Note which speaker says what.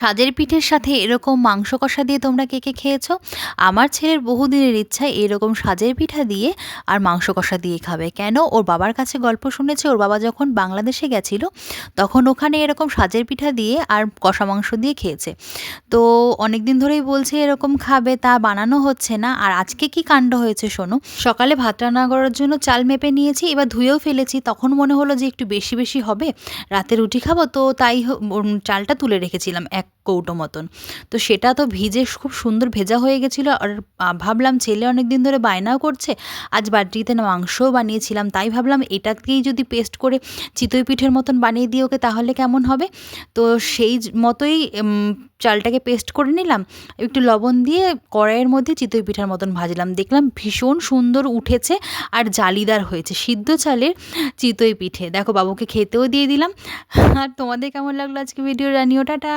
Speaker 1: সাজের পিঠের সাথে এরকম মাংস কষা দিয়ে তোমরা কে কে খেয়েছো? আমার ছেলের বহুদিনের ইচ্ছা এরকম সাজের পিঠা দিয়ে আর মাংস কষা দিয়ে খাবে। কেন? ওর বাবার কাছে গল্প শুনেছে, ওর বাবা যখন বাংলাদেশে গেছিল, তখন ওখানে এরকম সাজের পিঠা দিয়ে আর কষা মাংস দিয়ে খেয়েছে। তো অনেক দিন ধরেই বলছে এরকম খাবে, তা বানানো হচ্ছে না। আর আজকে কি কাণ্ড হয়েছে শোনো? সকালে ভাত রান্না করার জন্য চাল মেপে নিয়েছি, এবার ধুয়েও ফেলেছি। তখন মনে হলো যে একটু বেশি বেশি হবে। রাতে রুটি খাব, তো তাই চালটা তুলে রেখেছিলাম। এক কৌটো মতন। তো সেটা তো ভিজে খুব সুন্দর ভেজা হয়ে গেছিল আর ভাবলাম ছেলে অনেক দিন ধরে বায়নাও করছে, আজ বাটিতে মাংসও বানিয়েছিলাম, তাই ভাবলাম এটাকেই যদি পেস্ট করে চিতই পিঠের মতন বানিয়ে দিই ওকে তাহলে কেমন হবে? তো সেই মতোই চালটাকে পেস্ট করে নিলাম, একটু লবণ দিয়ে কড়াইয়ের মধ্যে চিতই পিঠার মতন ভাজলাম, দেখলাম ভীষণ সুন্দর উঠেছে আর জালিদার হয়েছে, সিদ্ধ চালের চিতই পিঠে। দেখো বাবুকে খেতেও দিয়ে দিলাম। আর তোমাদের কেমন লাগল আজকে ভিডিও রানিও, টাটা।